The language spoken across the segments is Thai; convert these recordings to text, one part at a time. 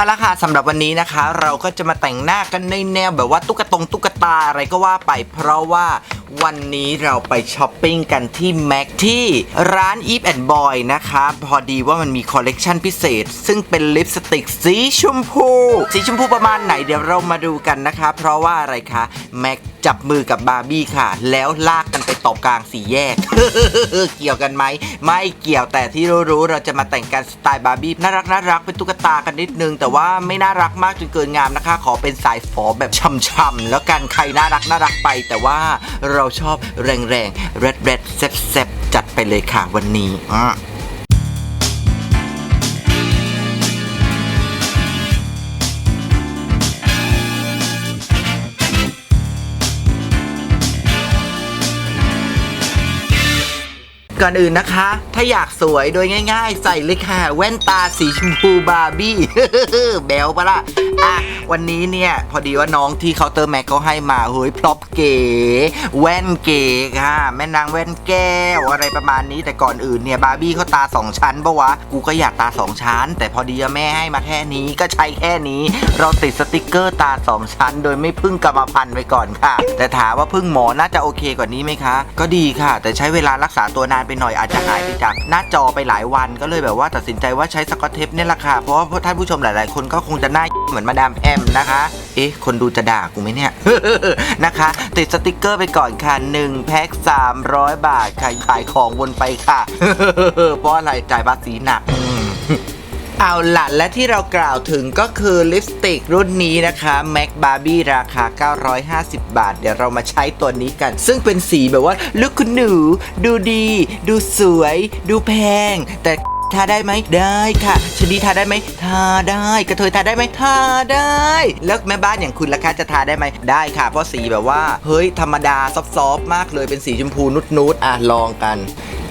เอาละค่ะสำหรับวันนี้นะคะ เราก็จะมาแต่งหน้ากันในแนวแบบว่าตุ๊กตงตุ๊กตาอะไรก็ว่าไป เพราะว่าวันนี้เราไปช้อปปิ้งกันที่แม็กที่ร้าน Eve and Boy นะคะ พอดีว่ามันมีคอลเลกชันพิเศษ ซึ่งเป็นลิปสติกสีชมพู สีชมพูประมาณไหนเดี๋ยวเรามาดูกันนะคะ เพราะว่าอะไรคะแม็กจับมือกับบาร์บี้ค่ะ แล้วลากกันไปตบกลางสี่แยก เกี่ยวกันไหม ไม่เกี่ยวแต่ที่รู้ๆเราจะมาแต่งกันสไตล์บาร์บี้น่ารักน่ารักเป็นตุ๊กตากันนิดนึงแต่ว่าไม่น่ารักมากจนเกินงามนะคะ ขอเป็นสายฝอแบบช่ำๆแล้วกันใครน่ารักน่ารักไป แต่ว่าเราชอบแรงๆเรดเรดเซฟเซฟจัดไปเลยค่ะวันนี้ ก่อนอื่นนะคะ ถ้าอยากสวยโดยง่าย ๆ ใส่เลยค่ะ แว่นตาสีชมพูบาร์บี้ แบลปะล่ะ อะวันนี้เนี่ยพอดีว่าน้องที่เคาน์เตอร์แม็กเขาให้มาเฮ้ยพร็อพเก๋แว่นเก๋ค่ะแม่นางแว่นแก้วอะไรประมาณนี้แต่ก่อนอื่นเนี่ยบาร์บี้เขาตาสองชั้นปะวะกูก็อยากตาสองชั้น แต่พอดีว่าแม่ให้มาแค่นี้ก็ใช้แค่นี้ เราติดสติกเกอร์ตาสองชั้น โดยไม่พึ่งกรรมพันธุ์ไปก่อนค่ะ แต่ถามว่าพึ่งหมอน่าจะโอเคกว่านี้ไหมคะ ก็ดีค่ะ แต่ใช้เวลารักษาตัวนานไปหน่อยอาจจะหายไปจากหน้าจอไปหลายวันก็เลยแบบว่าตัดสินใจว่าใช้สกอตเทปเนี่ยแหละค่ะเพราะว่าท่านผู้ชมหลาย ๆ คนก็คงจะหน้า เหมือนมาดามแพมนะคะ เอ๊ะ คนดูจะด่ากูไหมเนี่ย นะคะ ติดสติกเกอร์ไปก่อนค่ะ1แพ็ค300 บาทค่ะขายของวนไปค่ะ เพราะอะไรจ่ายภาษีหนักเอาล่ะและที่เรากล่าวถึงก็คือลิปสติกรุ่นนี้นะคะ MAC Barbie ราคา 950 บาท เดี๋ยวเรามาใช้ตัวนี้กัน ซึ่งเป็นสีแบบว่า ลูกคุณหนู ดูดี ดูสวย ดูแพง แต่ ทาได้ไหมได้ค่ะชนีทาได้ไหมทาได้กระเทยทาได้ไหมทาได้แล้วแม่บ้านอย่างคุณล่ะคะจะทาได้ไหมได้ค่ะ เพราะสีแบบว่า เฮ้ยธรรมดาซอฟต์ๆมากเลยเป็นสีชมพูนุดๆอะลองกัน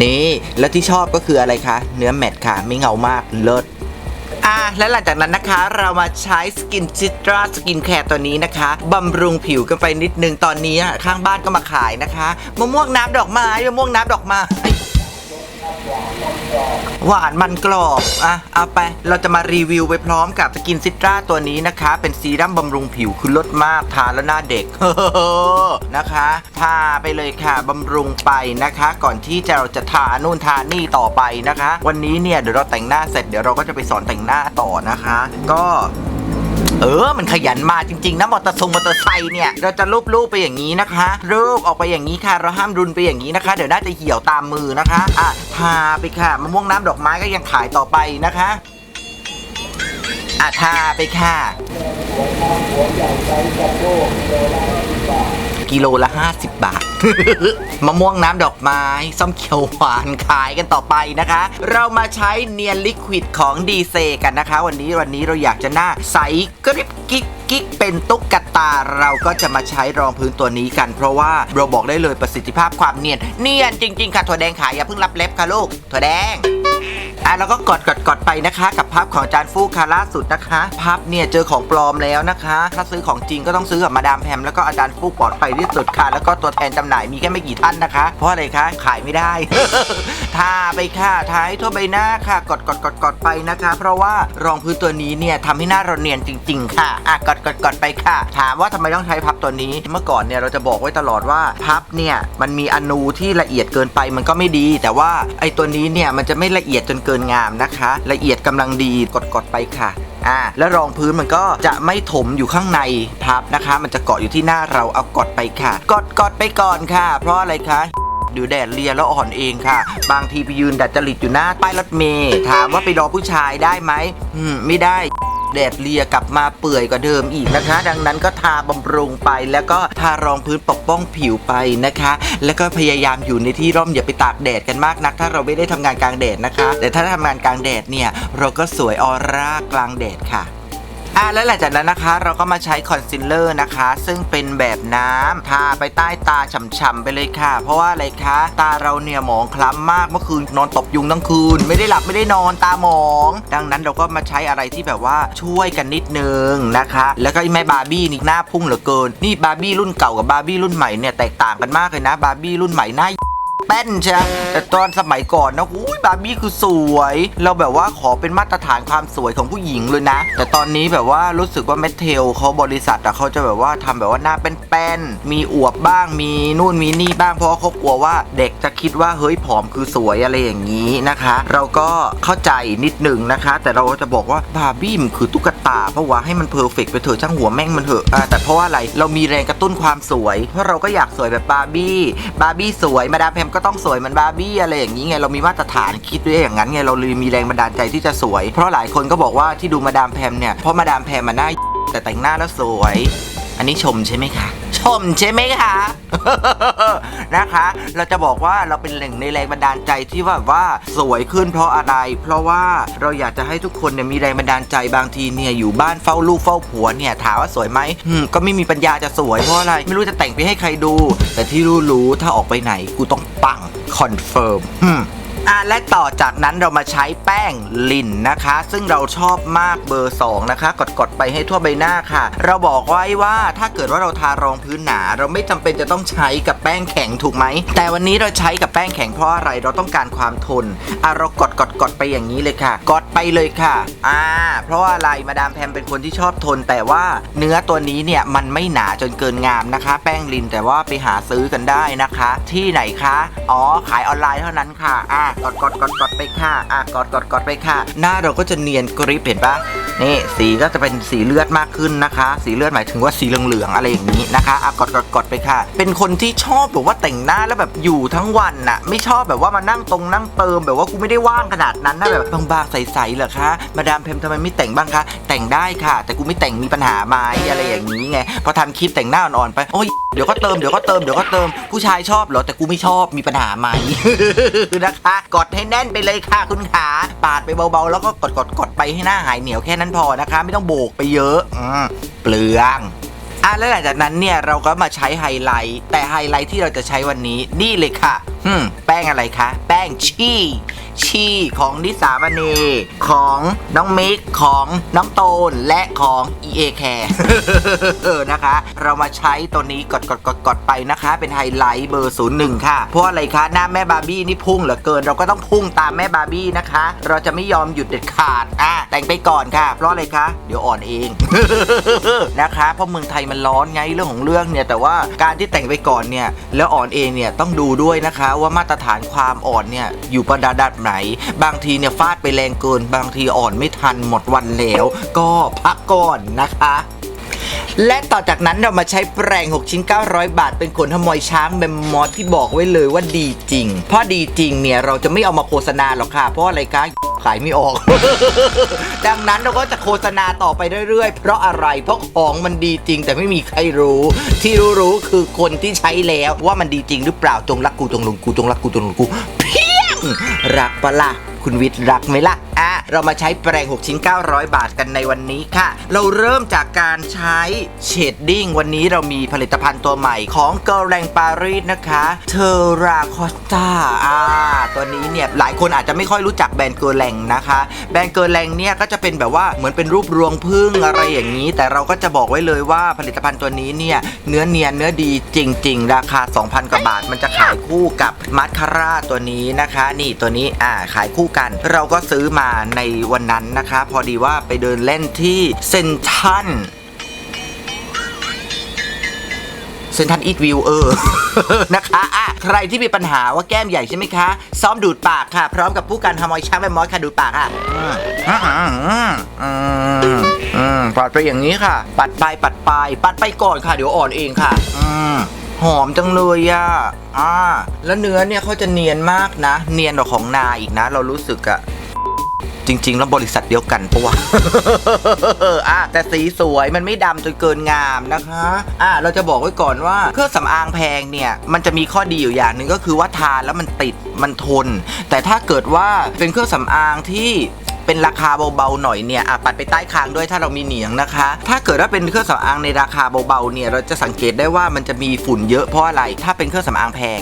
นี่ แล้วที่ชอบก็คืออะไรคะ เนื้อแมตต์ค่ะ ไม่เงามากเลิศอะและหลังจากนั้นนะคะเรามาใช้สกินจิตราสกินแคร์ตัวนี้นะคะบำรุงผิวกันไปนิดนึงตอนนี้ข้างบ้านก็มาขายนะคะมะม่วงน้ำดอกไม้มะม่วงน้ำดอกไม้ หวานมันกรอบ อะ เอาไป เราจะมารีวิวไปพร้อมกับสกินซิตราตัวนี้นะคะ เป็นซีรั่มบำรุงผิวคือลดมาก ทาแล้วหน้าเด็ก นะคะ ทาไปเลยค่ะ บำรุงไปนะคะ ก่อนที่จะเราจะทานู่นทานี่ต่อไปนะคะ วันนี้เนี่ยเดี๋ยวเราแต่งหน้าเสร็จเดี๋ยวเราก็จะไปสอนแต่งหน้าต่อนะคะ ก็ เออ มันขยันมาจริงๆนะมอเตอร์ทรงมอเตอร์ไซค์เนี่ย เราจะลูบๆไปอย่างนี้นะคะ รูปออกไปอย่างนี้ค่ะ เราห้ามรุนไปอย่างนี้นะคะ เดี๋ยวน่าจะเหี่ยวตามมือนะคะ อะ ทาไปค่ะ มะม่วงน้ำดอกไม้ก็ยังขายต่อไปนะคะ อะ ทาไปค่ะ กิโลละ 50 บาท มะม่วงน้ำดอกไม้ส้มเขียวหวานขายกันต่อไปนะคะ เรามาใช้เนียนลิควิดของดีเซกันนะคะ วันนี้วันนี้เราอยากจะหน้าใสกริบกิ๊กกิ๊กเป็นตุ๊กตาเราก็จะมาใช้รองพื้นตัวนี้กัน เพราะว่าเราบอกได้เลยประสิทธิภาพความเนียน เนียนจริง ๆ ค่ะถั่วแดงขายอย่าเพิ่งรับเล็บค่ะลูกถั่วแดง อะแล้วก็กดกดกดไปนะคะ กับพับของอาจารย์ฟูกค่ะล่าสุดนะคะพับเนี่ยเจอของปลอมแล้วนะคะ ถ้าซื้อของจริงก็ต้องซื้อกับมาดามแพมแล้วก็อาจารย์ฟูกปลอดภัยที่สุดค่ะ แล้วก็ตัวแทนจำหน่ายมีแค่ไม่กี่ท่านนะคะ เพราะอะไรคะขายไม่ได้ทาไปค่ะทาให้ทั่วใบหน้าค่ะ กดกดกดกดไปนะคะ เพราะว่ารองพื้นตัวนี้เนี่ยทำให้หน้าเราเนียนจริง ๆ ค่ะอะกดกดกดไปค่ะ ถามว่าทำไมต้องใช้พับตัวนี้ เมื่อก่อนเนี่ยเราจะบอกไว้ตลอดว่าพับเนี่ยมันมีอนูที่ละเอียดเกินไปมันก็ไม่ดี แต่ว่าไอ้ตัวนี้เนี่ยมันจะไม่ละเอียดจนเกินงามนะคะ ละเอียดกำลังดีกดๆไปค่ะอ่าแล้วรองพื้นมันก็จะไม่ถมอยู่ข้างในพับนะคะ มันจะเกาะอยู่ที่หน้าเราเอากดไปค่ะ กดกดไปก่อนค่ะ เพราะอะไรคะดูแดดเลียแล้วอ่อนเองค่ะ บางทีไปยืนดัดจริตอยู่หน้าป้ายรถเมย์ถามว่าไปรอผู้ชายได้ไหมอืมไม่ได้ แดดเลียกลับมาเปื่อยกว่าเดิมอีกนะคะ ดังนั้นก็ทาบำรุงไปแล้วก็ทารองพื้นปกป้องผิวไปนะคะ แล้วก็พยายามอยู่ในที่ร่มอย่าไปตากแดดกันมากนัก ถ้าเราไม่ได้ทำงานกลางแดดนะคะ แต่ถ้าทำงานกลางแดดเนี่ยเราก็สวยออร่ากลางแดดค่ะ อะแล้วหลังจากนั้นนะคะเราก็มาใช้คอนซีลเลอร์นะคะ ซึ่งเป็นแบบน้ำทาไปใต้ตาฉ่ำๆไปเลยค่ะ เพราะว่าอะไรคะ ตาเราเนี่ยหมองคล้ำมากเมื่อคืนนอนตบยุงทั้งคืน ไม่ได้หลับไม่ได้นอนตาหมอง ดังนั้นเราก็มาใช้อะไรที่แบบว่าช่วยกันนิดนึงนะคะ แล้วก็อ้แม่บาร์บี้นี่หน้าพุ่งเหลือเกิน นี่บาร์บี้รุ่นเก่ากับบาร์บี้รุ่นใหม่เนี่ยแตกต่างกันมากเลยนะบาร์บี้รุ่นใหม่หน้า แป้นใช่ไหมแต่ตอนสมัยก่อนนะอุ้ยบาร์บี้คือสวย เราแบบว่าขอเป็นมาตรฐานความสวยของผู้หญิงเลยนะ แต่ตอนนี้แบบว่ารู้สึกว่าเมทเทลเขาบริษัทอะเขาจะแบบว่าทำแบบว่าหน้าเป็นแป้นๆมีอวบบ้าง มีนู่นมีนี่บ้าง เพราะว่าเขากลัวว่าเด็กจะคิดว่าเฮ้ยผอมคือสวยอะไรอย่างนี้นะคะ เราก็เข้าใจนิดหนึ่งนะคะ แต่เราจะบอกว่าบาร์บี้มันคือตุ๊กตา เพราะว่าให้มันเพอร์เฟกไปเถอะช่างหัวแม่งมันเถอะแต่เพราะว่าอะไรเรามีแรงกระตุ้นความสวย เพราะเราก็อยากสวยแบบบาร์บี้บาร์บี้สวยมาดามแพมก็ต้องสวยเหมือนบาร์บี้อะไรอย่างนี้ไงเรามีมาตรฐานคิดด้วยอย่างนั้นไงเราเลยมีแรงบันดาลใจที่จะสวย เพราะหลายคนก็บอกว่าที่ดูมาดามแพมเนี่ยเพราะมาดามแพมมันหน้าแต่แต่งหน้าแล้วสวย อันนี้ชมใช่ไหมคะ ชมใช่ไหมคะ นะคะ เราจะบอกว่าเราเป็นแหล่งในแรงบันดาลใจที่ว่าว่าสวยขึ้นเพราะอะไร เพราะว่าเราอยากจะให้ทุกคนเนี่ยมีแรงบันดาลใจบางทีเนี่ยอยู่บ้านเฝ้าลูกเฝ้าผัวเนี่ยถามว่าสวยไหมอืมก็ไม่มีปัญญาจะสวยเพราะอะไร ไม่รู้จะแต่งไปให้ใครดู แต่ที่รู้ๆถ้าออกไปไหนกูต้องปังคอนเฟิร์ม อะและต่อจากนั้นเรามาใช้แป้งลินนะคะ ซึ่งเราชอบมากเบอร์ 2 นะคะ กดๆไปให้ทั่วใบหน้าค่ะ เราบอกไว้ว่าถ้าเกิดว่าเราทารองพื้นหนา เราไม่จำเป็นจะต้องใช้กับแป้งแข็งถูกไหม แต่วันนี้เราใช้กับแป้งแข็งเพราะอะไรเราต้องการความทนอะเรากดกดกดไปอย่างนี้เลยค่ะ กดไปเลยค่ะอ่าเพราะว่าอะไรมาดามแพมเป็นคนที่ชอบทน แต่ว่าเนื้อตัวนี้เนี่ยมันไม่หนาจนเกินงามนะคะ แป้งลินแต่ว่าไปหาซื้อกันได้นะคะ ที่ไหนคะ อ๋อขายออนไลน์เท่านั้นค่ะอะกดกดกดกดไปค่ะอะกดกดกดไปค่ะ หน้าเราก็จะเนียนกริบเห็นปะนี่สีก็จะเป็นสีเลือดมากขึ้นนะคะ สีเลือดหมายถึงว่าสีเหลืองๆอะไรอย่างนี้นะคะอะกดกดกดไปค่ะ เป็นคนที่ชอบแบบว่าแต่งหน้าแล้วแบบอยู่ทั้งวันน่ะ ไม่ชอบแบบว่ามานั่งตรงนั่งเติมแบบว่ากูไม่ได้ว่างขนาดนั้นนะแบบบางๆใสๆเหรอคะ มาดามเพมทำไมไม่แต่งบ้างคะ แต่งได้ค่ะ แต่กูไม่แต่งมีปัญหาไหมอะไรอย่างนี้ไง พอทำคลิปแต่งหน้าอ่อนๆไป โอ้ยเดี๋ยวก็เติมเดี๋ยวก็เติมเดี๋ยวก็เติมผู้ชายชอบเหรอแต่กูไม่ชอบมีปัญหาไหมนะคะกดให้แน่นไปเลยค่ะคุณขาปาดไปเบาๆ แล้วก็กดกดกดไปให้หน้าหายเหนียวแค่นั้นพอนะคะ ไม่ต้องโบกไปเยอะอืมเปลืองอะแล้วหลังจากนั้นเนี่ยเราก็มาใช้ไฮไลท์ แต่ไฮไลท์ที่เราจะใช้วันนี้นี่เลยค่ะ อืม แป้งอะไรคะ แป้งชี ชีของนิสามณีของน้องมิกของน้องโตนและของ EA Care นะคะ เรามาใช้ตัวนี้กดกดกดกดไปนะคะ เป็นไฮไลท์เบอร์ 01 ค่ะ เพราะอะไรคะ หน้าแม่บาร์บี้นี่พุ่งเหลือเกิน เราก็ต้องพุ่งตามแม่บาร์บี้นะคะ เราจะไม่ยอมหยุดเด็ดขาดอะแต่งไปก่อนค่ะ เพราะอะไรคะ เดี๋ยวอ่อนเองนะคะเพราะเมืองไทยมันร้อนไงเรื่องของเรื่องเนี่ย แต่ว่าการที่แต่งไปก่อนเนี่ยแล้วอ่อนเองเนี่ยต้องดูด้วยนะคะว่ามาตรฐานความอ่อนเนี่ยอยู่ประดับไหน บางทีเนี่ยฟาดไปแรงเกิน บางทีอ่อนไม่ทันหมดวันแล้ว ก็พักก่อนนะคะและต่อจากนั้นเรามาใช้แปรง6 ชิ้น 900 บาท เป็นขนขโมยช้างเบมมอสที่บอกไว้เลยว่าดีจริง เพราะดีจริงเนี่ย เราจะไม่เอามาโฆษณาหรอกค่ะ เพราะอะไรคะขายไม่ออก ดังนั้นเราก็จะโฆษณาต่อไปเรื่อยๆ เพราะอะไร เพราะของมันดีจริง แต่ไม่มีใครรู้ ที่รู้ๆคือคนที่ใช้แล้วว่ามันดีจริงหรือเปล่าจงรักกูจงหลงกูจงรักกูจงหลงกู รักปะล่ะคุณวิทย์รักไหมล่ะอะเรามาใช้แปรง 6 ชิ้น 900 บาทกันในวันนี้ค่ะ เราเริ่มจากการใช้เชดดิ้งวันนี้เรามีผลิตภัณฑ์ตัวใหม่ของเกลแรงปารีสนะคะเทราคอสตาอ่าตัวนี้เนี่ย หลายคนอาจจะไม่ค่อยรู้จักแบรนด์เกลแรงนะคะ แบรนด์เกลแรงเนี่ย ก็จะเป็นแบบว่าเหมือนเป็นรูปรวงพึ่งอะไรอย่างนี้ แต่เราก็จะบอกไว้เลยว่าผลิตภัณฑ์ตัวนี้เนี่ยเนื้อเนียนเนื้อดีจริง ๆ ราคา 2,000 กว่าบาท มันจะขายคู่กับมัสคาร่าตัวนี้นะคะ นี่ตัวนี้อ่าขายคู่กัน เราก็ซื้อมาในวันนั้นนะคะ พอดีว่าไปเดินเล่นที่เซนทันเซนทันอีทวิวเออ นะคะอะใครที่มีปัญหาว่าแก้มใหญ่ใช่ไหมคะ ซ้อมดูดปากค่ะ พร้อมกับผู้การทำมอยช้างแมมมอสค่ะดูดปากค่ะอืมอืมอืมอืมอืมปัดไปอย่างนี้ค่ะ ปัดไปปัดไป ปัดไปก่อนค่ะ เดี๋ยวอ่อนเองค่ะอืม หอมจังเลยอะอ่า แล้วเนื้อเนี่ยเขาจะเนียนมากนะ เนียนกว่าของนาอีกนะ เรารู้สึกอะจริง ๆ แล้วบริษัทเดียวกันปะวะ อะแต่สีสวยมันไม่ดำจนเกินงามนะคะ อะเราจะบอกไว้ก่อนว่าเครื่องสำอางแพงเนี่ย มันจะมีข้อดีอยู่อย่างหนึ่งก็คือว่าทานแล้วมันติดมันทน แต่ถ้าเกิดว่าเป็นเครื่องสำอางที่ เป็นราคาเบาๆหน่อยเนี่ยอะปัดไปใต้คางด้วยถ้าเรามีเหนียงนะคะ ถ้าเกิดว่าเป็นเครื่องสำอางในราคาเบาๆเนี่ยเราจะสังเกตได้ว่ามันจะมีฝุ่นเยอะเพราะอะไร ถ้าเป็นเครื่องสำอางแพง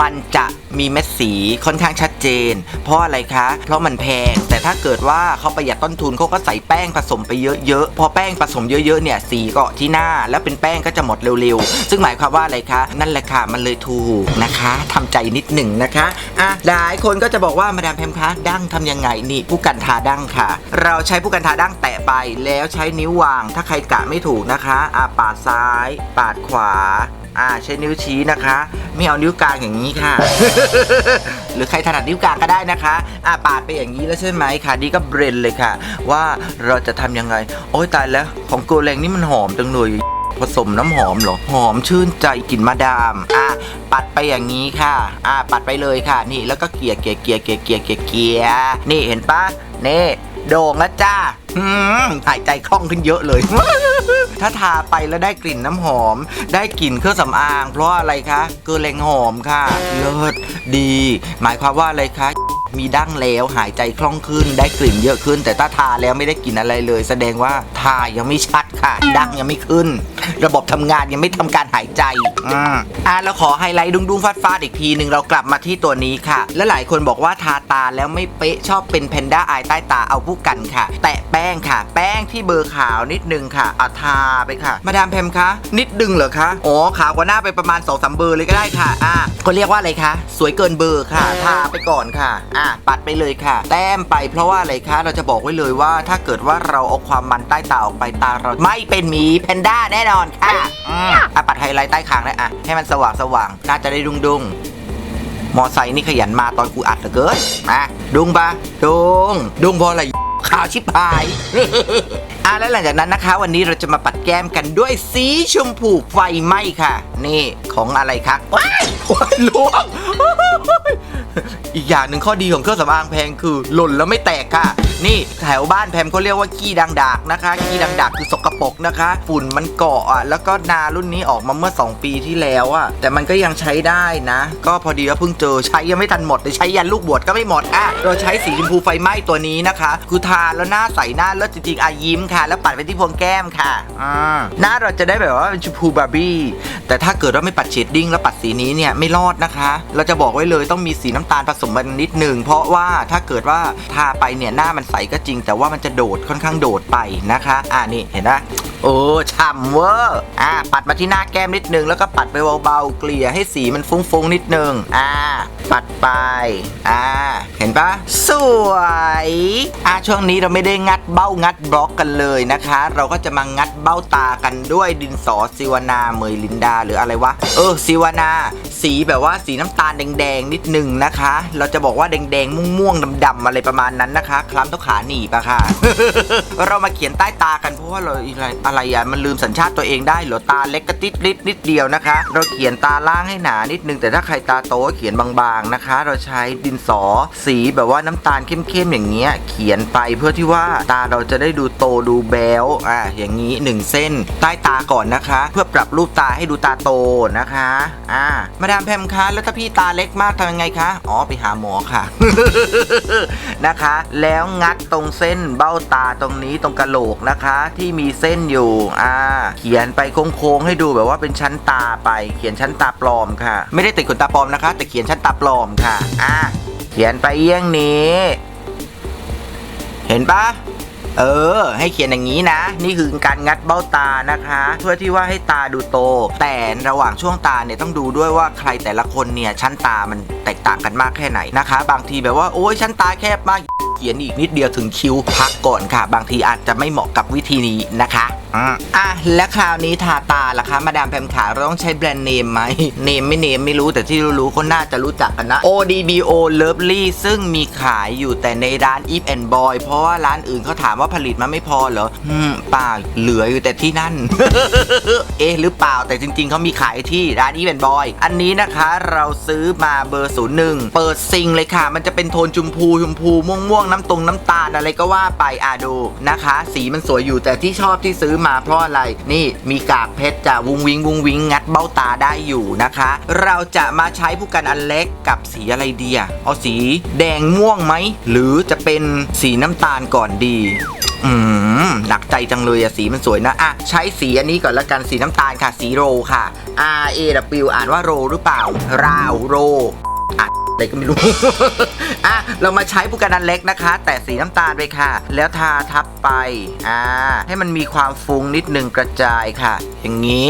มันจะมีเม็ดสีค่อนข้างชัดเจน เพราะอะไรคะ เพราะมันแพง แต่ถ้าเกิดว่าเขาประหยัดต้นทุนเขาก็ใส่แป้งผสมไปเยอะๆ พอแป้งผสมเยอะๆเนี่ยสีก็ที่หน้าแล้วเป็นแป้งก็จะหมดเร็วๆ ซึ่งหมายความว่าอะไรคะ นั่นแหละค่ะมันเลยถูกนะคะทำใจนิดหนึ่งนะคะอะหลายคนก็จะบอกว่ามาดามแพมคะดั้งทำยังไงนี่ผู้กันทาดั้งค่ะ เราใช้ผู้กันทาดั้งแตะไปแล้วใช้นิ้ววาง ถ้าใครกะไม่ถูกนะคะอะปาดซ้าย ปาดขวา อ่าใช้นิ้วชี้นะคะ ไม่เอานิ้วกลางอย่างนี้ค่ะ หรือใครถนัดนิ้วกลางก็ได้นะคะ อ่าปาดไปอย่างนี้แล้วใช่ไหมค่ะดีก็เบรนเลยค่ะ ว่าเราจะทำยังไง โอ้ยตายแล้ว ของโกแรงนี่มันหอมจังเลยผสมน้ำหอมเหรอ หอมชื่นใจกลิ่นมาดาม อะปัดไปอย่างนี้ค่ะ อะปัดไปเลยค่ะ นี่แล้วก็เกลี่ยเกลี่ยเกลี่ยเกลี่ยเกลี่ยเกี่ยเกี่ยนี่เห็นปะนี่ โด่งแล้วจ้าหืมหายใจคล่องขึ้นเยอะเลย ถ้าทาไปแล้วได้กลิ่นน้ำหอม ได้กลิ่นเครื่องสำอาง เพราะอะไรคะเกลือแรงหอมค่ะเลิศดี หมายความว่าอะไรคะ มีดั้งแล้วหายใจคล่องขึ้น ได้กลิ่นเยอะขึ้น แต่ถ้าทาแล้วไม่ได้กลิ่นอะไรเลย แสดงว่าทายังไม่ชัดค่ะ ดั้งยังไม่ขึ้น ระบบทำงานยังไม่ทำการหายใจอืมอะเราขอไฮไลท์ดุ้งๆฟาดฟาดๆอีกทีหนึ่งเรากลับมาที่ตัวนี้ค่ะ และหลายคนบอกว่าทาตาแล้วไม่เป๊ะชอบเป็นแพนด้าอายใต้ตาเอาผู้กันค่ะ แตะแป้งค่ะ แป้งที่เบอร์ขาวนิดนึงค่ะเอาทาไปค่ะ มาดามแพมคะนิดดึงเหรอคะอ๋อขาวกว่าหน้าไปประมาณ2อสเบอร์เลยก็ได้ค่ะอะก็เรียกว่าอะไรคะสวยเกินเบอร์ค่ะ ทาไปก่อนค่ะอะปัดไปเลยค่ะ แต้มไปเพราะว่าอะไรคะเราจะบอกไว้เลยว่า ถ้าเกิดว่าเราเอาความมันใต้ตาออกไปตาเราไม่เป็นหมีแพนด้าแน่นอนค่ะอืมอะปัดไฮไลท์ใต้คางเลยอะให้มันสว่างสว่างๆน่าจะได้ดุงดุงๆมอไซค์นี่ขยันมาตอนกูอัดเหลือเกินมาดุงปะดุงดุงเพราะอะไร ขาวชิบหาย อะแล้วหลังจากนั้นนะคะ วันนี้เราจะมาปัดแก้มกันด้วยสีชมพูไฟไหม้ค่ะ นี่ของอะไรคะว้ายว้ายลวงอีกอย่างหนึ่งข้อดีของเครื่องสำอางแพงคือ หล่นแล้วไม่แตกค่ะ นี่แถวบ้านแพมเขาเรียกว่าขี้ดังดากนะคะขี้ดังดากคือสกปรกนะคะ ฝุ่นมันเกาะอะแล้วก็นารุ่นนี้ออกมาเมื่อ 2 ปีที่แล้วอะแต่มันก็ยังใช้ได้นะ ก็พอดีว่าเพิ่งเจอใช้ยังไม่ทันหมดเลยใช้ยันลูกบวชก็ไม่หมดอะเราใช้สีชมพูไฟไหม้ตัวนี้นะคะ คือทาแล้วหน้าใสหน้าเลิศจริงๆอายิ้มค่ะ แล้วปัดไปที่พวงแก้มค่ะอ่าหน้าเราจะได้แบบว่าเป็นชมพูบาร์บี้แต่ถ้าเกิดว่าไม่ปัดเชดดิ้งแล้วปัดสีนี้เนี่ยไม่รอดนะคะ เราจะบอกไว้เลยต้องมีสีน้ำตาลผสมมันนิดหนึ่งเพราะว่าถ้าเกิดว่าทาไปเนี่ยหน้ามันใสก็จริง แต่ว่ามันจะโดดค่อนข้างโดดไปนะคะ อ่านี่เห็นไหมโอ้ฉ่ำเวอร์อ่า ปัดมาที่หน้าแก้มนิดนึง แล้วก็ปัดไปเบาๆ เกลี่ยให้สีมันฟุ้งๆ นิดนึง อ่า ปัดไป อ่า เห็นปะสวย อ่าช่วงนี้เราไม่ได้งัดเบ้างัดบล็อกกันเลยนะคะ เราก็จะมางัดเบ้าตากันด้วยดินสอซิวานาเมยลินดาหรืออะไรวะเออซิวานาสีแบบว่าสีน้ำตาลแดงๆนิดหนึ่งนะคะ เราจะบอกว่าแดงๆม่วงๆดำๆอะไรประมาณนั้นนะคะ คล้ำต้องขาหนีบอะค่ะ เรามาเขียนใต้ตากันเพราะว่าเราอะไรอะไรอะมันลืมสัญชาติตัวเองได้เหรอตาเล็กกระติดลิดนิดเดียวนะคะ เราเขียนตาล่างให้หนานิดนึงแต่ถ้าใครตาโตเขียนบางๆนะคะ เราใช้ดินสอสีแบบว่าน้ำตาลเข้มๆอย่างเงี้ยเขียนไปเพื่อที่ว่าตาเราจะได้ดูโตดูแบวอะอย่างนี้หนึ่งเส้น ใต้ตาก่อนนะคะ เพื่อปรับรูปตาให้ดูตาโตนะคะอ่ามาดามแพมคะแล้วถ้าพี่ตาเล็กมากทำยังไงคะอ๋อไปหาหมอค่ะนะคะ แล้วงัดตรงเส้นเบ้าตาตรงนี้ตรงกระโหลกนะคะ ที่มีเส้นอยู่อ่าเขียนไปโค้งๆให้ดูแบบว่าเป็นชั้นตาไปเขียนชั้นตาปลอมค่ะ ไม่ได้ติดขนตาปลอมนะคะ แต่เขียนชั้นตาปลอมค่ะอ่าเขียนไปเยี่ยงนี้ เห็นปะเออ ให้เขียนอย่างนี้นะ นี่คือการงัดเบ้าตานะคะเพื่อที่ว่าให้ตาดูโต แต่ระหว่างช่วงตาเนี่ยต้องดูด้วยว่าใครแต่ละคนเนี่ยชั้นตามันแตกต่างกันมากแค่ไหนนะคะ บางทีแบบว่าโอ้ยชั้นตาแคบมาก ขียนอีกนิดเดียวถึงคิ้วพักก่อนค่ะ บางทีอาจจะไม่เหมาะกับวิธีนี้นะคะอืมอะและคราวนี้ทาตาล่ะคะ มาดามแพมขาเราต้องใช้แบรนด์เนมไหมเนมไม่เนมไม่รู้แต่ที่รู้ๆคนน่าจะรู้จักกันนะ ODBO Lovely ซึ่งมีขายอยู่แต่ในร้าน Eve and Boy เพราะว่าร้านอื่นเขาถามว่าผลิตมาไม่พอเหรออืมเปล่าเหลืออยู่แต่ที่นั่น เอ๊ะหรือเปล่าแต่จริง ๆเขามีขายที่ร้าน Eve and Boy อันนี้นะคะเราซื้อมาเบอร์01เปิดซิงเลยค่ะ มันจะเป็นโทนชมพูชมพูม่วงม่วงๆน้ำตรงน้ำตาลอะไรก็ว่าไปอะดูนะคะ สีมันสวยอยู่แต่ที่ชอบที่ซื้อมาเพราะอะไรนี่มีกากเพชรจะวุงวิงวุงวิงงัดเบ้าตาได้อยู่นะคะ เราจะมาใช้ผู้กันอันเล็กกับสีอะไรดีอะเอาสีแดงม่วงไหมหรือจะเป็นสีน้ำตาลก่อนดีอืมหนักใจจังเลยอะสีมันสวยนะอะใช้สีอันนี้ก่อนละกันสีน้ำตาลค่ะ สีโรค่ะ R A W อ่านว่าโรหรือเปล่า ราวโรอัด อะไรก็ไม่รู้ อะ เรามาใช้ผู้กันอันเล็กนะคะ แต่สีน้ำตาลไปค่ะ แล้วทาทับไป อ่า ให้มันมีความฟุ้งนิดนึงกระจายค่ะ อย่างนี้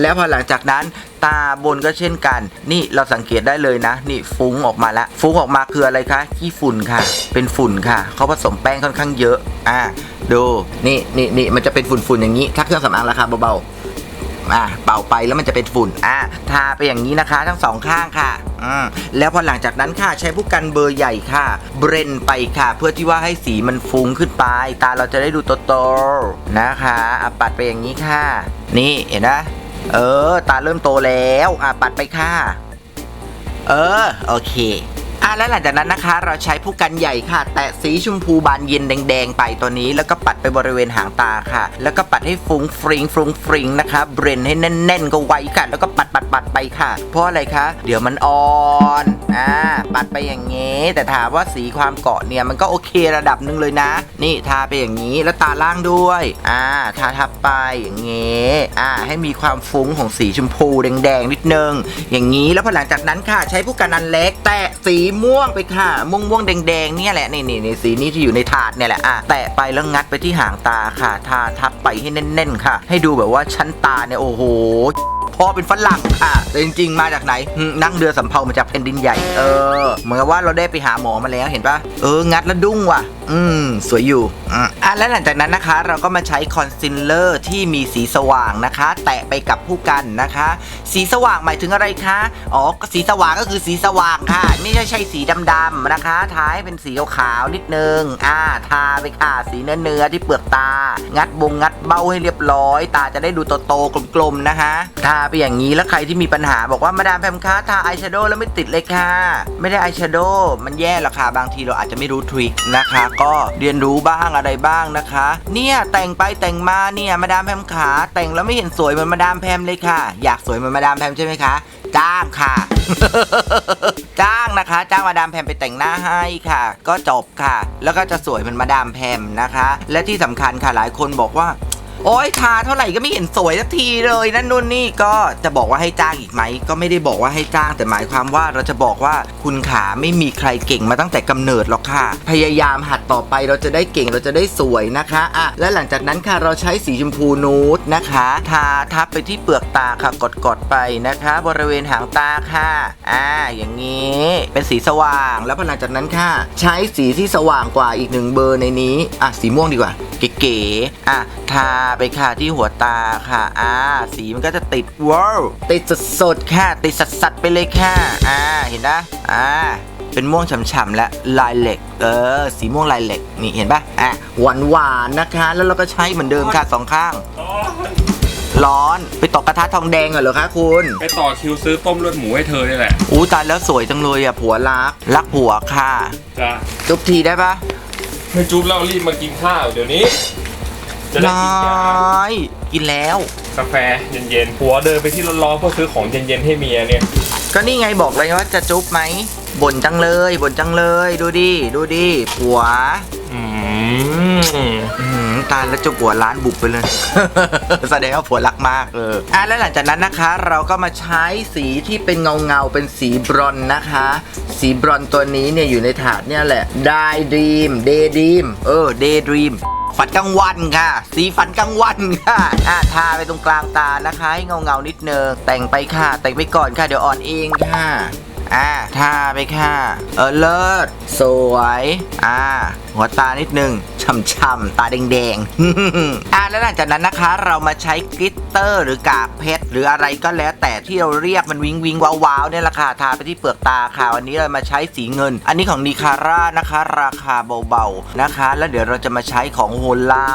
แล้วพอหลังจากนั้นตาบนก็เช่นกัน นี่เราสังเกตได้เลยนะ นี่ฟุ้งออกมาแล้ว ฟุ้งออกมาคืออะไรคะขี้ฝุ่นค่ะ เป็นฝุ่นค่ะ เขาผสมแป้งค่อนข้างเยอะ อ่า ดู นี่นี่นี่มันจะเป็นฝุ่นๆอย่างนี้ ถ้าเครื่องสำอางราคาเบาๆ อะเป่าไปแล้วมันจะเป็นฝุ่นอะทาไปอย่างนี้นะคะ ทั้งสองข้างค่ะอืมแล้วพอหลังจากนั้นค่ะใช้ผู้กันเบอร์ใหญ่ค่ะ เบรนไปค่ะ เพื่อที่ว่าให้สีมันฟุ้งขึ้นไป ตาเราจะได้ดูโตๆนะคะอะปัดไปอย่างนี้ค่ะ นี่เห็นนะเออ ตาเริ่มโตแล้วอะปัดไปค่ะ เออ โอเค อะแล้วหลังจากนั้นนะคะ เราใช้ผู้กันใหญ่ค่ะ แตะสีชมพูบานเย็นแดง ๆ ไปตัวนี้ แล้วก็ปัดไปบริเวณหางตาค่ะ แล้วก็ปัดให้ฟุ้งฟริงฟรุงฟริงนะคะเบรนให้แน่น ๆ ก็ไว้ค่ะแล้วก็ปัดปัดปัดไปค่ะ เพราะอะไรคะ เดี๋ยวมันอ่อนอ่าปัดไปอย่างงี้ แต่ถามว่าสีความเกาะเนี่ยมันก็โอเคระดับหนึ่งเลยนะ นี่ทาไปอย่างนี้แล้วตาล่างด้วยอ่าทาทับไปอย่างงี้อ่าให้มีความฟุ้งของสีชมพูแดงๆนิดนึงอย่างนี้แล้วพอหลังจากนั้นค่ะ ใช้ผู้กันอันเล็ก แตะสีม่วงไปค่ะ ม่วงม่วงแดงๆเนี่ยแหละนี่นี่นี่สีนี้ที่อยู่ในถาดเนี่ยแหละอะแตะไปแล้วงัดไปที่หางตาค่ะ ทาทับไปให้แน่นๆค่ะ ให้ดูแบบว่าชั้นตาเนี่ยโอ้โห พ่อเป็นฝรั่งค่ะแต่จริง ๆ มาจากไหนนั่งเรือสำเภามาจากแผ่นดินใหญ่ เออ เหมือนกับว่าเราได้ไปหาหมอมาแล้วเห็นปะเออ งัดแล้วดุ้งว่ะ อืม สวยอยู่อะแล้วหลังจากนั้นนะคะ เราก็มาใช้คอนซีลเลอร์ที่มีสีสว่างนะคะ แตะไปกับผู้กันนะคะ สีสว่างหมายถึงอะไรคะ อ๋อ สีสว่างก็คือสีสว่างค่ะ ไม่ใช่ใช่สีดำๆนะคะทาให้เป็นสีขาวๆนิดนึง อ่า ทาไปค่ะสีเนื้อๆที่เปลือกตา งัดบงงัดเบ้าให้เรียบร้อย ตาจะได้ดูโตๆกลมๆนะคะทาไปอย่างนี้แล้วใครที่มีปัญหาบอกว่ามาดามแพมคะทาอายแชโดว์แล้วไม่ติดเลยค่ะ ไม่ได้อายแชโดว์มันแย่หรอกค่ะบางทีเราอาจจะไม่รู้ทริคนะคะ ก็เรียนรู้บ้างอะไรบ้างนะคะ เนี่ยแต่งไปแต่งมาเนี่ยมาดามแพมขาแต่งแล้วไม่เห็นสวยเหมือนมาดามแพมเลยค่ะ อยากสวยเหมือนมาดามแพมใช่ไหมคะจ้างค่ะ จ้างนะคะ จ้างมาดามแพมไปแต่งหน้าให้ค่ะ ก็จบค่ะ แล้วก็จะสวยเหมือนมาดามแพมนะคะ และที่สำคัญค่ะหลายคนบอกว่า โอ้ยทาเท่าไหร่ก็ไม่เห็นสวยสักทีเลยนั่นนู่นนี่ก็จะบอกว่าให้จ้างอีกไหมก็ไม่ได้บอกว่าให้จ้างแต่หมายความว่าเราจะบอกว่าคุณขาไม่มีใครเก่งมาตั้งแต่กำเนิดหรอกค่ะ พยายามหัดต่อไปเราจะได้เก่งเราจะได้สวยนะคะอะและหลังจากนั้นค่ะเราใช้สีชมพูนูดนะคะ ทาทับไปที่เปลือกตาค่ะกดๆไปนะคะ บริเวณหางตาค่ะอ่าอย่างนี้เป็นสีสว่าง แล้วพอหลังจากนั้นค่ะ ใช้สีที่สว่างกว่าอีกหนึ่งเบอร์ในนี้อะสีม่วงดีกว่าเก๋ๆอะทาไปค่ะที่หัวตาค่ะอ่าสีมันก็จะติดว้าวติดสดๆค่ะ ติดสัดๆไปเลยค่ะอ่าเห็นนะอ่าเป็นม่วงฉ่ำๆและลายเหล็ก เออ สีม่วงลายเหล็ก นี่เห็นปะอะหวานๆนะคะ แล้วเราก็ใช้เหมือนเดิมค่ะสองข้าง ร้อนไปตกกระทะทองแดงเหรอคะคุณ ไปต่อคิวซื้อต้มเลือดหมูให้เธอนี่แหละอู้ตายแล้วสวยจังเลยอะผัวรัก รักผัวค่ะจ้าจุ๊บทีได้ปะไม่จุ๊บแล้วรีบมากินข้าวเดี๋ยวนี้ จะได้น้กินยาอยกินแล้ว กาแฟเย็นๆผัวเดินไปที่ร้อนๆเพื่อซื้อของเย็นๆให้เมียเนี่ย ก็นี่ไงบอกเลยว่าจะจุ๊บไหมบ่นจังเลยบ่นจังเลย ดูดิดูดิผัวอื มตายแล้วจุ๊บหัวร้านบุบไปเลย แสดงว่าผัวรักมากเอออะแล้วหลังจากนั้นนะคะ เราก็มาใช้สีที่เป็นเงาเงาๆเป็นสีบรอนซ์นะคะ สีบรอนซ์ตัวนี้เนี่ยอยู่ในถาดเนี่ยแหละ Day Dream Day Dream เออ Day Dream ฝันกลางวันค่ะ สีฝันกลางวันค่ะอะทาไปตรงกลางตานะคะให้เงาเงาๆนิดนึงแต่งไปค่ะ แต่งไปก่อนค่ะเดี๋ยวอ่อนเองค่ะ อ่าทาไปค่ะ เออเลิศ สวย อ่า หัวตานิดนึงช่ำๆตาแดงๆ อ่าแล้วหลังจากนั้นนะคะ เรามาใช้กลิตเตอร์หรือกากเพชรหรืออะไรก็แล้วแต่ที่เราเรียกมันวิงวิงว้าววาวๆเนี่ยแหละค่ะทาไปที่เปลือกตาค่ะวันนี้เรามาใช้สีเงิน อันนี้ของนิคาร่านะคะ ราคาเบาๆนะคะ แล้วเดี๋ยวเราจะมาใช้ของโฮล่า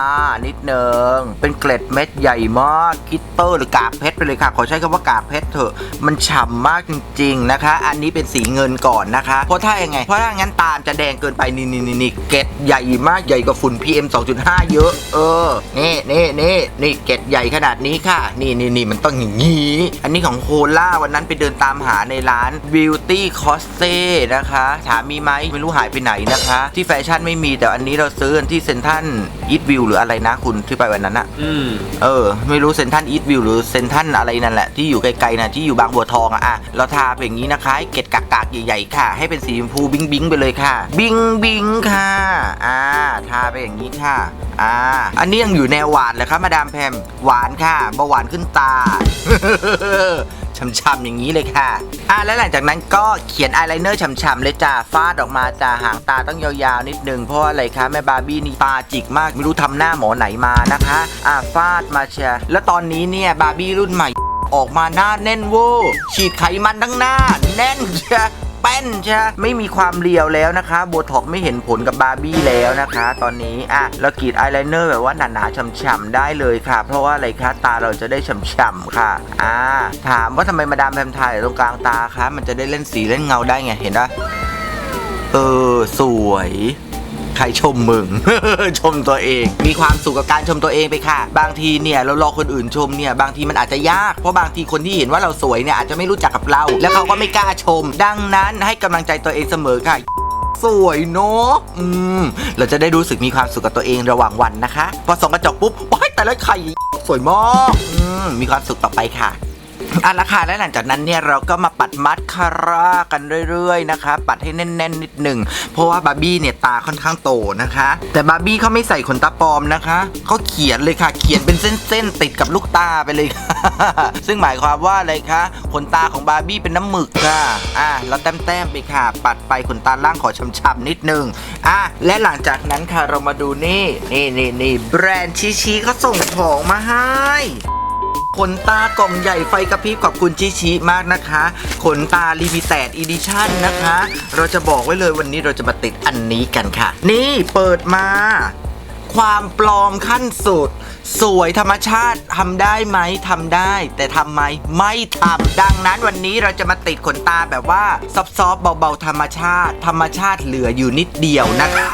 นิดนึงเป็นเกล็ดเม็ดใหญ่มากกลิตเตอร์หรือกากเพชรไปเลยค่ะ ขอใช้คำว่ากากเพชรเถอะมันฉ่ำมากจริง ๆนะคะ อันนี้เป็นสีเงินก่อนนะคะ เพราะถ้ายังไง เพราะถ้างั้นตามจะแดงเกินไปนี่นี่นี่นี่เกล็ดใหญ่มากใหญ่กว่าฝุ่น PM 2.5 เยอะ เออ นี่นี่นี่นี่เกล็ดใหญ่ขนาดนี้ค่ะ นี่นี่นี่มันต้องอย่างนี้ อันนี้ของโคล่าวันนั้นไปเดินตามหาในร้าน Beauty c o s t e นะคะถามมีไหมไม่รู้หายไปไหนนะคะ ที่แฟชั่นไม่มีแต่อันนี้เราซื้อกันที่เซ็นทรัลอีทวิวหรืออะไรนะคุณที่ไปวันนั้นอะอืมเออ ไม่รู้เซนทันอีทวิวหรือเซนทันอะไรนั่นแหละที่อยู่ไกลๆนะที่อยู่บางบัวทองอะอะเราทาเป็นอย่างนี้นะคะให้เกล็ดกากๆใหญ่ๆค่ะ ให้เป็นสีชมพูบิงบิงไปเลยค่ะ บิงบิงค่ะอ่าทาไปอย่างนี้ค่ะอ่าอันนี้ยังอยู่แนวหวานเลยครับมาดามแพมหวานค่ะเบาหวานขึ้นตาช่ำๆอย่างนี้เลยค่ะ อะแล้วหลังจากนั้นก็เขียนอายไลเนอร์ช่ำๆเลยจ้าฟาดออกมาจ้าหางตาต้องยาวๆนิดนึงเพราะอะไรคะแม่บาร์บี้นี่ตาจิกมากไม่รู้ทำหน้าหมอไหนมานะคะ อะฟาดมาเชียแล้วตอนนี้เนี่ยบาร์บี้รุ่นใหม่ ออกมาหน้าแน่นเวอร์ฉีดไขมันทั้งหน้า แน่นเชียแป้นเชียร์ไม่มีความเรียวแล้วนะคะโบท็อกไม่เห็นผลกับบาร์บี้แล้วนะคะ ตอนนี้อะเรากรีดอายไลเนอร์แบบว่าหนาๆฉ่ำๆได้เลยค่ะ เพราะว่าอะไรคะตาเราจะได้ฉ่ำๆค่ะอ่าถามว่าทำไมมาดามแพมถ่ายตรงกลางตาคะมันจะได้เล่นสีเล่นเงาได้ไงเห็นปะเออสวย ใครชมมึง ชมตัวเอง มีความสุขกับการชมตัวเองไปค่ะ บางทีเนี่ยเรารอคนอื่นชมเนี่ยบางทีมันอาจจะยากเพราะบางทีคนที่เห็นว่าเราสวยเนี่ยอาจจะไม่รู้จักกับเรา แล้วเขาก็ไม่กล้าชม ดังนั้นให้กำลังใจตัวเองเสมอค่ะ สวยเนาะอืมเราจะได้รู้สึกมีความสุขกับตัวเองระหว่างวันนะคะ พอส่องกระจกปุ๊บว้ายแต่ละไข่สวยมากอืมมีความสุขต่อไปค่ะ อะละคะและหลังจากนั้นเนี่ยเราก็มาปัดมัดคาร่ากันเรื่อยๆนะคะ ปัดให้แน่นๆนิดหนึ่งเพราะว่าบาร์บี้เนี่ยตาค่อนข้างโตนะคะ แต่บาร์บี้เขาไม่ใส่ขนตาปลอมนะคะเขาเขียนเลยค่ะ เขียนเป็นเส้นๆติดกับลูกตาไปเลยค่ะซึ่งหมายความว่าอะไรคะขนตาของบาร์บี้เป็นน้ำหมึกค่ะอะแล้วแต้มๆไปค่ะ ปัดไปขนตาล่างขอช้ำๆนิดนึงอะและหลังจากนั้นค่ะเรามาดูนี่นี่นี่นี่แบรนด์ชิชิเขาส่งของมาให้ ขนตากล่องใหญ่ไฟกระพริบขอบคุณชิชิมากนะคะ ขนตาลิมิเต็ดอีดิชั่นนะคะ เราจะบอกไว้เลยวันนี้เราจะมาติดอันนี้กันค่ะ นี่เปิดมา ความปลอมขั้นสุด สวยธรรมชาติทำได้ไหมทำได้ แต่ทำไหมไม่ทำดังนั้นวันนี้เราจะมาติดขนตาแบบว่าซอฟๆเบาๆธรรมชาติ ธรรมชาติเหลืออยู่นิดเดียวนะคะ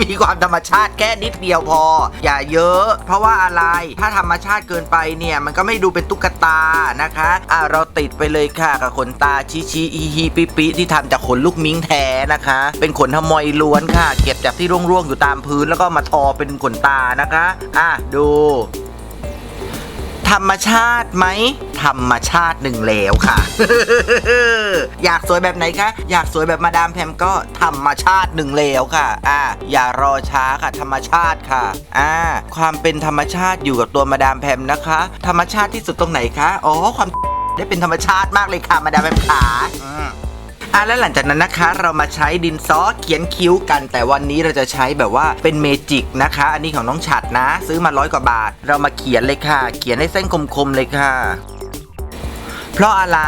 มีความธรรมชาติแค่นิดเดียวพอ อย่าเยอะ เพราะว่าอะไรถ้าธรรมชาติเกินไปเนี่ยมันก็ไม่ดูเป็นตุ๊กตานะคะอะเราติดไปเลยค่ะกับขนตาชิชิอีฮีปิปิที่ทำจากขนลูกมิ้งแท้นะคะ เป็นขนทมอยล้วนค่ะ เก็บจากที่ร่วงๆอยู่ตามพื้นแล้วก็มาทอเป็นขนตานะคะ อะดูธรรมชาติไหมธรรมชาติหนึ่งแล้วค่ะ อยากสวยแบบไหนคะ อยากสวยแบบมาดามแพมก็ธรรมชาติหนึ่งแล้วค่ะ อ่า อย่ารอช้าค่ะ ธรรมชาติค่ะ อ่า ความเป็นธรรมชาติอยู่กับตัวมาดามแพมนะคะ ธรรมชาติที่สุดตรงไหนคะ อ๋อ ความได้เป็นธรรมชาติมากเลยค่ะ มาดามแพมขา อะแล้วหลังจากนั้นนะคะเรามาใช้ดินซอเขียนคิ้วกัน แต่วันนี้เราจะใช้แบบว่าเป็นเมจิกนะคะ อันนี้ของน้องฉัดนะ ซื้อมาร้อยกว่าบาท เรามาเขียนเลยค่ะ เขียนให้เส้นคมๆเลยค่ะ เพราะอะไร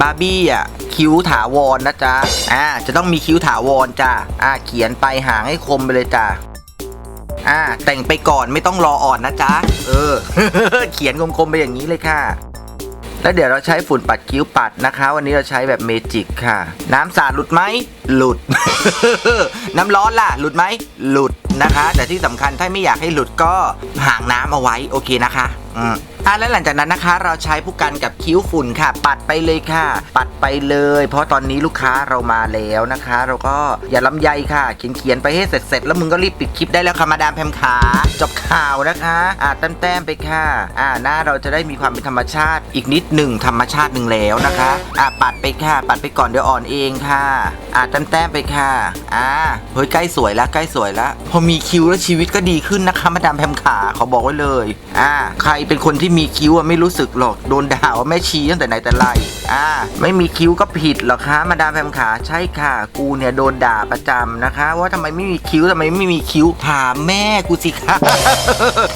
บาร์บี้อะคิ้วถาวรนะจ๊ะอ่าจะต้องมีคิ้วถาวรจ้ะอ่าเขียนไปหางให้คมไปเลยจ้ะอ่าแต่งไปก่อนไม่ต้องรออ่อนนะจ๊ะเออ เขียนคมๆไปอย่างนี้เลยค่ะ แล้วเดี๋ยวเราใช้ฝุ่นปัดคิ้วปัดนะคะ วันนี้เราใช้แบบเมจิกค่ะ น้ำสาดหลุดไหมหลุด น้ำร้อนล่ะ หลุดไหมหลุดนะคะ แต่ที่สำคัญถ้าไม่อยากให้หลุดก็ห่างน้ำเอาไว้โอเคนะคะ อืม อะแล้วหลังจากนั้นนะคะ เราใช้ผู้กันกับคิ้วฝุ่นค่ะ ปัดไปเลยค่ะ ปัดไปเลย เพราะตอนนี้ลูกค้าเรามาแล้วนะคะ เราก็อย่าลำใยค่ะเขียนเขียนๆไปให้เสร็จเสร็จๆแล้วมึงก็รีบปิดคลิปได้แล้วค่ะมาดามแพมขาจบข่าวนะคะอะแต้มๆไปค่ะอ่าหน้าเราจะได้มีความเป็นธรรมชาติ อีกนิดหนึ่งธรรมชาติหนึ่งแล้วนะคะอะปัดไปค่ะ ปัดไปก่อนเดี๋ยวอ่อนเองค่ะอะแต้มๆไปค่ะอ่าเฮ้ยใกล้สวยแล้วใกล้สวยแล้วพอมีคิ้วแล้วชีวิตก็ดีขึ้นนะคะมาดามแพมขาเขอบอกไว้เลยอ่าใครเป็นคนที่มีคิ้วอะไม่รู้สึกหรอกโดนด่าว่าแม่ชี้ตั้งแต่ไหนแต่ไรอ่าไม่มีคิ้วก็ผิดหรอกคะมาดามแพมขาใช่ค่ะ กูเนี่ยโดนด่าประจำนะคะ ว่าทำไมไม่มีคิ้วทำไมไม่มีคิ้วถามแม่กูสิคะ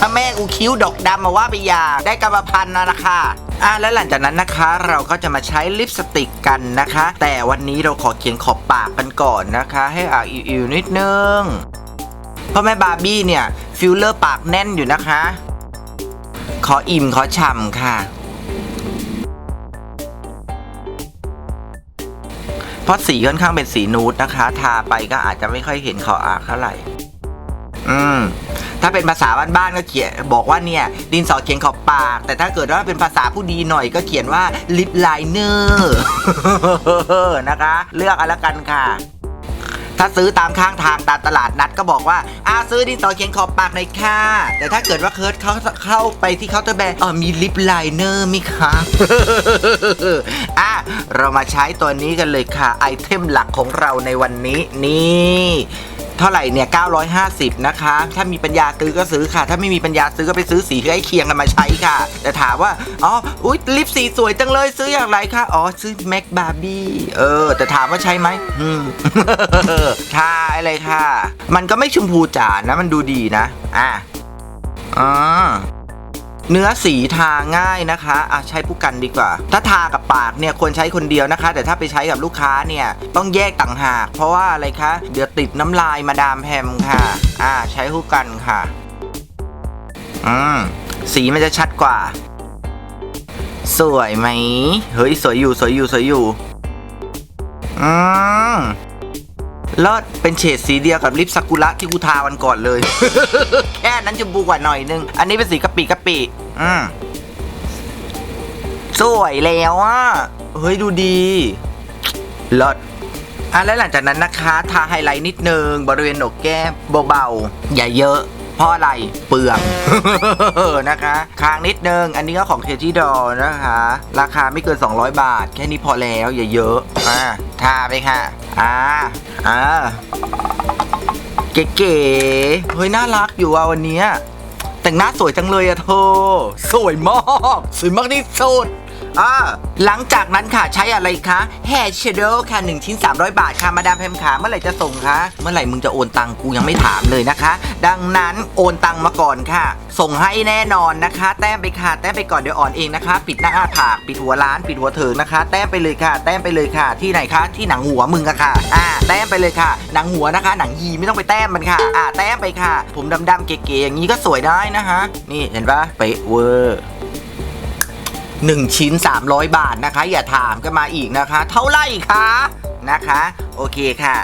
ถ้าแม่กูคิ้วดอกดำมาว่าไปอย่างได้กรรมพันธุ์นะนะคะอะแล้วหลังจากนั้นนะคะเราก็จะมาใช้ลิปสติกกันนะคะ แต่วันนี้เราขอเขียนขอบปากกันก่อนนะคะ ให้อ่าอิวๆนิดนึงเพราะแม่บาร์บี้เนี่ยฟิลเลอร์ปากแน่นอยู่นะคะ ขออิ่มขอฉ่ำค่ะ เพราะสีค่อนข้างเป็นสีนูดนะคะ ทาไปก็อาจจะไม่ค่อยเห็นขออาเท่าไหร่ อืม ถ้าเป็นภาษาบ้านๆก็เขียนบอกว่าเนี่ย ดินสอเขียนขอบปาก แต่ถ้าเกิดว่าเป็นภาษาผู้ดีหน่อยก็เขียนว่าลิปไลเนอร์นะคะ เลือกเอาละกันค่ะ ถ้าซื้อตามข้างทางตามตลาดนัดก็บอกว่าอ่าซื้อดินสอเขียนขอบปากหน่อยค่ะ แต่ถ้าเกิดว่าเคิร์ดเขาเข้าไปที่เคาน์เตอร์แบรนด์เออมีลิปไลเนอร์มิคะอะเรามาใช้ตัวนี้กันเลยค่ะ ไอเทมหลักของเราในวันนี้นี่ เท่าไหร่เนี่ย950 นะคะ ถ้ามีปัญญาซื้อก็ซื้อค่ะ ถ้าไม่มีปัญญาซื้อก็ไปซื้อสีใกล้เคียงกันมาใช้ค่ะ แต่ถามว่า อ๋อ อุ้ยลิปสีสวยจังเลยซื้ออย่างไรคะ อ๋อ ซื้อแม็กบาร์บี้ เออ แต่ถามว่าใช่ไหมอืมใช่เลยค่ะ มันก็ไม่ชมพูจ๋านะ มันดูดีนะ อะอ่า เนื้อสีทาง่ายนะคะอะใช้ผู้กันดีกว่า ถ้าทากับปากเนี่ยควรใช้คนเดียวนะคะ แต่ถ้าไปใช้กับลูกค้าเนี่ยต้องแยกต่างหาก เพราะว่าอะไรคะ เดี๋ยวติดน้ำลายมาดามแพมค่ะ อ่าใช้คู่กันค่ะ อืมสีมันจะชัดกว่า สวยไหม เฮ้ย สวยอยู่สวยอยู่สวยอยู่ อืม ลอดเป็นเฉดสีเดียวกับลิปซากุระที่กูทาวันก่อนเลย แค่นั้นจะบูกว่าหน่อยนึง อันนี้เป็นสีกะปิกะปิ อืมสวยแล้วอะ เฮ้ยดูดีลดอะแล้วหลังจากนั้นนะคะ ทาไฮไลท์นิดนึง บริเวณโหนกแก้มเบาๆ อย่าเยอะ เพราะอะไรเปลืองนะคะคางนิดนึง อันนี้ก็ของเคจิดอนะคะ ราคาไม่เกิน 200 บาท แค่นี้พอแล้วอย่าเยอะอ่าทาไปค่ะ อ่าอ่าเก๋ๆเฮ้ยน่ารักอยู่อะวันนี้แต่งหน้าสวยจังเลยอะเธอ สวยมาก สวยมากที่สุด อ่าหลังจากนั้นค่ะใช้อะไรคะ Hair Shadow ค่ะ1ชิ้น 300 บาทค่ะมาดามแพมขาเมื่อไหร่จะส่งคะเมื่อไหร่มึงจะโอนตังกูยังไม่ถามเลยนะคะ ดังนั้นโอนตังมาก่อนค่ะ ส่งให้แน่นอนนะคะ แต้มไปค่ะแต้มไปก่อนเดี๋ยวอ่อนเองนะคะ ปิดหน้าผากปิดหัวร้านปิดหัวเถิงนะคะ แต้มไปเลยค่ะ แต้มไปเลยค่ะ ที่ไหนคะที่หนังหัวมึงอะค่ะอ่าแต้มไปเลยค่ะ หนังหัวนะคะ หนังยีไม่ต้องไปแต้มมันค่ะอ่าแต้มไปค่ะ ผมดำๆเก๋ๆอย่างนี้ก็สวยได้นะคะ นี่เห็นปะเป๊ะเวอร์ หนึ่งชิ้น 300 บาทนะคะ อย่าถามกันมาอีกนะคะ เท่าไหร่คะนะคะ โอเคค่ะ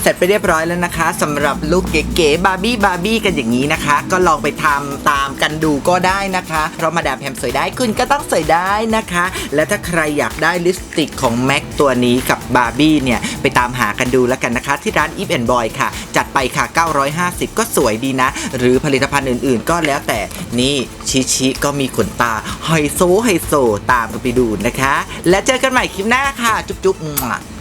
เสร็จไปเรียบร้อยแล้วนะคะสำหรับลุคเก๋ๆบาร์บี้บาร์บี้กันอย่างนี้นะคะ ก็ลองไปทำตามกันดูก็ได้นะคะ เพราะมาดามแพมสวยได้คุณก็ต้องสวยได้นะคะ และถ้าใครอยากได้ลิปสติกของแม็กตัวนี้กับบาร์บี้เนี่ย ไปตามหากันดูแล้วกันนะคะ ที่ร้าน Eve and Boy ค่ะ จัดไปค่ะ 950 ก็สวยดีนะ หรือผลิตภัณฑ์อื่นๆ ก็แล้วแต่นี่ชิชิก็มีขนตาไฮโซไฮโซตามกันไปดูนะคะ และเจอกันใหม่คลิปหน้าค่ะ จุ๊บๆ